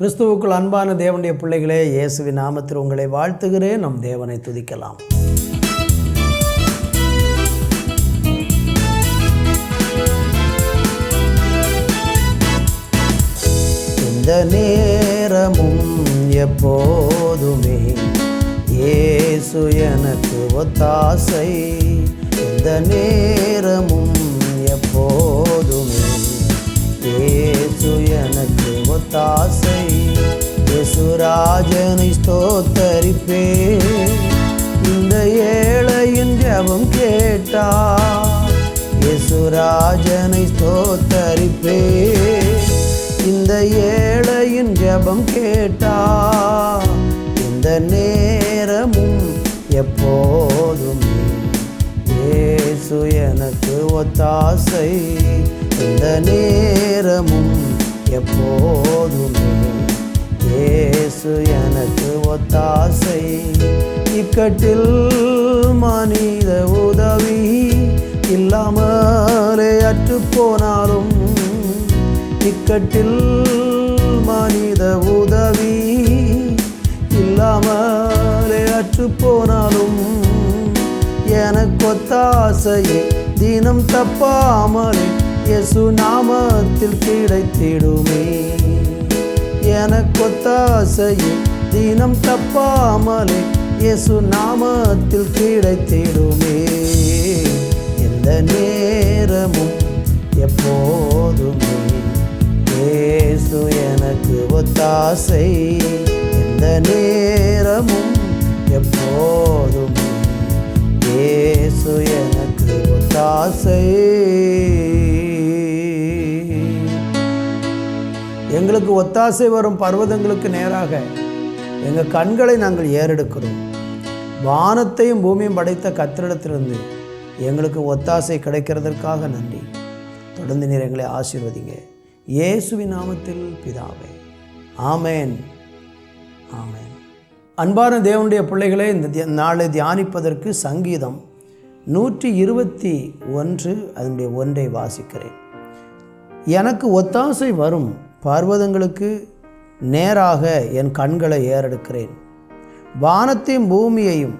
கிறிஸ்துவுக்குள் அன்பான தேவனுடைய பிள்ளைகளே இயேசுவின் நாமத்தில் உங்களை வாழ்த்துகிறேன். நம் தேவனை துதிக்கலாம். இந்த நேரமும் எப்போதுமே இயேசு எனக்கு ஒத்தாசை. இந்த நேரமும் எப்போதுமே ஏ எனக்கு ஒத்தாசை ஸ்தோத்தரிப்பே. இந்த ஏழையின் ஜபம் கேட்டா யசுராஜனை ஸ்தோத்தரிப்பே. இந்த ஏழையின் ஜபம் கேட்டா இந்த நேரமும் எப்போதுமே இயேசு எனக்கு ஒத்தாசை. இந்த நேரமும் எப்போதுமே இயேசு எனக்கு ஒத்தாசை. இக்கட்டில் மனித உதவி இல்லாமலே அற்று போனாலும் இக்கட்டில் மனித உதவி இல்லாமலே அற்று போனாலும் எனக்கு ஒத்தாசையே தினம் தப்பாமலே இயேசு நாமத்தில் கிடைத்திடுமே. எனக்கொத்தாசையும் தினம் தப்பாமலே இயேசு நாமத்தில் கிடைத்தே எங்களுக்கு ஒத்தாசை வரும் பர்வதங்களுக்கு நேராக எங்கள் கண்களை நாங்கள் ஏறெடுக்கிறோம். வானத்தையும் பூமியும் படைத்த கத்திரிடத்திலிருந்து எங்களுக்கு ஒத்தாசை கிடைக்கிறதற்காக நன்றி. தொடர்ந்து நீர் எங்களை ஆசீர்வதிங்க. இயேசுவின் நாமத்தில் பிதாவே. ஆமேன். ஆமேன். அன்பான தேவனுடைய பிள்ளைகளை இந்த நாளை தியானிப்பதற்கு சங்கீதம் நூற்றி இருபத்தி ஒன்று அதனுடைய ஒன்றை வாசிக்கிறேன். எனக்கு ஒத்தாசை வரும் பர்வதங்களுக்கு நேராக என் கண்களை ஏறெடுக்கிறேன். வானத்தையும் பூமியையும்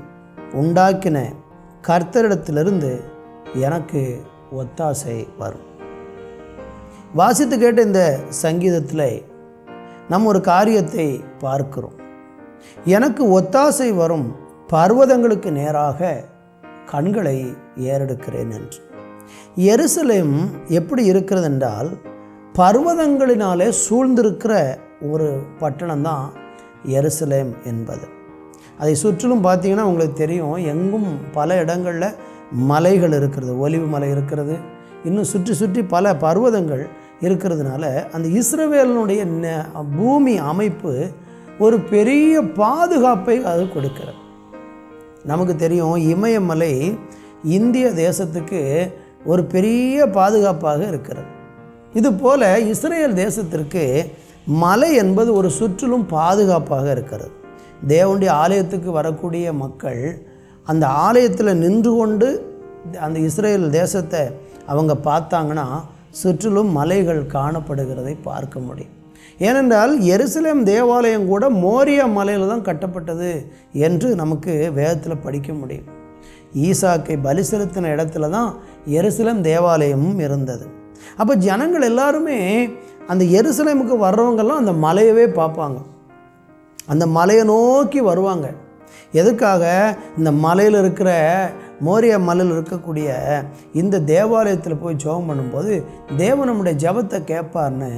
உண்டாக்கின கர்த்தரிடத்திலிருந்து எனக்கு ஒத்தாசை வரும். வாசித்து கேட்ட இந்த சங்கீதத்தில் நம்ம ஒரு காரியத்தை பார்க்கிறோம். எனக்கு ஒத்தாசை வரும் பர்வதங்களுக்கு நேராக கண்களை ஏறெடுக்கிறேன் என்று. எருசலேம் எப்படி இருக்கிறது என்றால் பர்வதங்களினாலே சூழ்ந்திருக்கிற ஒரு பட்டணம் தான் எருசலேம் என்பது. அதை சுற்றிலும் பார்த்தீங்கன்னா உங்களுக்கு தெரியும் எங்கும் பல இடங்களில் மலைகள் இருக்கிறது ஒலிவு மலை இருக்கிறது. இன்னும் சுற்றி சுற்றி பல பர்வதங்கள் இருக்கிறதுனால அந்த இஸ்ரவேலனுடைய பூமி அமைப்பு ஒரு பெரிய பாதுகாப்பை அது கொடுக்கிறது. நமக்கு தெரியும் இமயமலை இந்திய தேசத்துக்கு ஒரு பெரிய பாதுகாப்பாக இருக்கிறது. இது போல் இஸ்ரேல் தேசத்திற்கு மலை என்பது ஒரு சுற்றிலும் பாதுகாப்பாக இருக்கிறது. தேவனுடைய ஆலயத்துக்கு வரக்கூடிய மக்கள் அந்த ஆலயத்தில் நின்று கொண்டு அந்த இஸ்ரேல் தேசத்தை அவங்க பார்த்தாங்கன்னா சுற்றிலும் மலைகள் காணப்படுகிறதை பார்க்க முடியும். ஏனென்றால் எருசலேம் தேவாலயம் கூட மோரிய மலையில் தான் கட்டப்பட்டது என்று நமக்கு வேதத்தில் படிக்க முடியும். ஈசாக்கை பலி செலுத்தின இடத்துல தான் எருசலேம் தேவாலயமும் இருந்தது. அப்போ ஜனங்கள் எல்லாருமே அந்த எருசலேமுக்கு வர்றவங்கெல்லாம் அந்த மலையவே பார்ப்பாங்க. அந்த மலையை நோக்கி வருவாங்க. எதுக்காக? இந்த மலையில் இருக்கிற மோரிய மலையில் இருக்கக்கூடிய இந்த தேவாலயத்தில் போய் ஜெபம் பண்ணும்போது தேவன் நம்முடைய ஜெபத்தை கேட்பார்னு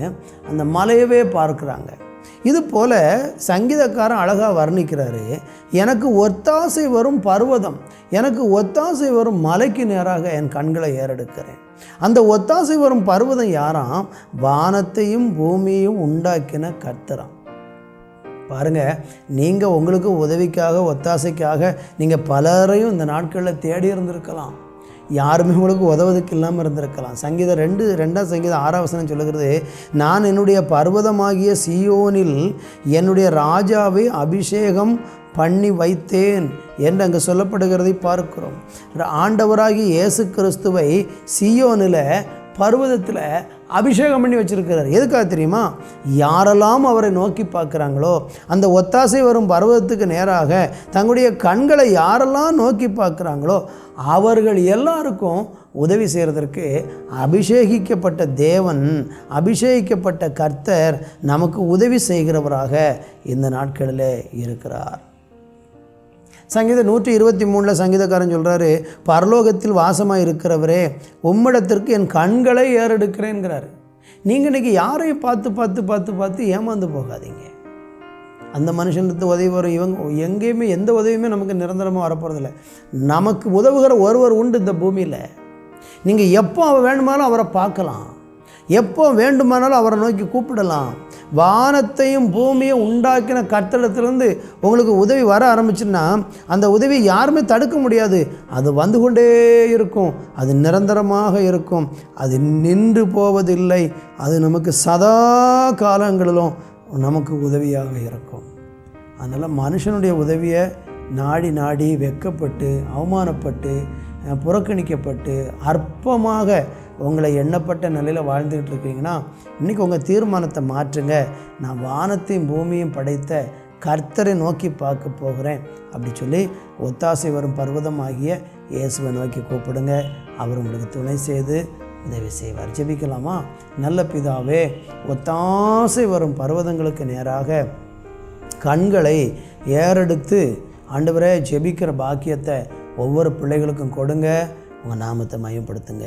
அந்த மலையவே பார்க்குறாங்க. இது போல் சங்கீதக்காரன் அழகாக வர்ணிக்கிறாரு எனக்கு ஒத்தாசை வரும் பர்வதம் எனக்கு ஒத்தாசை வரும் மலைக்கு நேராக என் கண்களை ஏறெடுக்கிறேன். அந்த ஒத்தாசை வரும் பர்வதம் யாராம்? வானத்தையும் பூமியையும் உண்டாக்கின கர்த்தராம். பாருங்க நீங்கள் உங்களுக்கு உதவிக்காக ஒத்தாசைக்காக நீங்கள் பலரையும் இந்த நாட்களில் தேடி இருந்திருக்கலாம். யாருமே உங்களுக்கு உதவுறதுக்கு இல்லாமல் இருந்திருக்கலாம். சங்கீதம் ரெண்டு ரெண்டாம் சங்கீதம் ஆறாவசனம் சொல்லுகிறது நான் என்னுடைய பர்வதமாகிய சியோனில் என்னுடைய ராஜாவை அபிஷேகம் பண்ணி வைத்தேன் என்று அங்கு சொல்லப்படுகிறதை பார்க்கிறோம். ஆண்டவராகி இயேசு கிறிஸ்துவை சியோனில் பர்வதத்தில் அபிஷேகம் பண்ணி வச்சுருக்கிறார். எதுக்காக தெரியுமா? யாரெல்லாம் அவரை நோக்கி பார்க்குறாங்களோ அந்த ஒத்தாசை வரும் பர்வதத்துக்கு நேராக தங்களுடைய கண்களை யாரெல்லாம் நோக்கி பார்க்குறாங்களோ அவர்கள் எல்லாருக்கும் உதவி செய்கிறதற்கு அபிஷேகிக்கப்பட்ட தேவன் அபிஷேகிக்கப்பட்ட கர்த்தர் நமக்கு உதவி செய்கிறவராக இந்த நாட்களில் இருக்கிறார். சங்கீதம் நூற்றி இருபத்தி மூணில் சங்கீதக்காரன் சொல்கிறாரு பரலோகத்தில் வாசமாக இருக்கிறவரே உம்மிடத்திற்கு என் கண்களை ஏறெடுக்கிறேங்கிறாரு நீங்கள் இன்றைக்கி யாரையும் பார்த்து பார்த்து பார்த்து பார்த்து ஏமாந்து போகாதீங்க. அந்த மனுஷனுக்கு உதவி வரும். இவங்க எங்கேயுமே எந்த உதவியுமே நமக்கு நிரந்தரமாக வரப்போகிறதில்ல நமக்கு உதவுகிற ஒருவர் உண்டு இந்த பூமியில். நீங்கள் எப்போ அவர் வேண்டுமானாலும் அவரை பார்க்கலாம். எப்போ வேண்டுமானாலும் அவரை நோக்கி கூப்பிடலாம். வானத்தையும் பூமியும் உண்டாக்கின கட்டடத்திலேருந்து உங்களுக்கு உதவி வர ஆரம்பிச்சுன்னா அந்த உதவி யாருமே தடுக்க முடியாது. அது வந்து கொண்டே இருக்கும். அது நிரந்தரமாக இருக்கும். அது நின்று போவதில்லை. அது நமக்கு சதா காலங்களிலும் நமக்கு உதவியாக இருக்கும். அதனால் மனுஷனுடைய உதவியை நாடி நாடி வெக்கப்பட்டு அவமானப்பட்டு புறக்கணிக்கப்பட்டு அற்பமாக உங்களை எண்ணப்பட்ட நிலையில் வாழ்ந்துக்கிட்டு இருக்கீங்கன்னா இன்றைக்கி உங்கள் தீர்மானத்தை மாற்றுங்க. நான் வானத்தையும் பூமியும் படைத்த கர்த்தரை நோக்கி பார்க்க போகிறேன். அப்படி சொல்லி ஒத்தாசை வரும் பர்வதமாகிய இயேசுவை நோக்கி கூப்பிடுங்க. அவர் உங்களுக்கு துணை செய்து உதவி செய்வார். ஜெபிக்கலாமா? நல்ல பிதாவே ஒத்தாசை வரும் பர்வதங்களுக்கு நேராக கண்களை ஏறெடுத்து ஆண்டவரே ஜெபிக்கிற பாக்கியத்தை ஒவ்வொரு பிள்ளைகளுக்கும் கொடுங்க. உங்கள் நாமத்தை மயப்படுத்துங்க.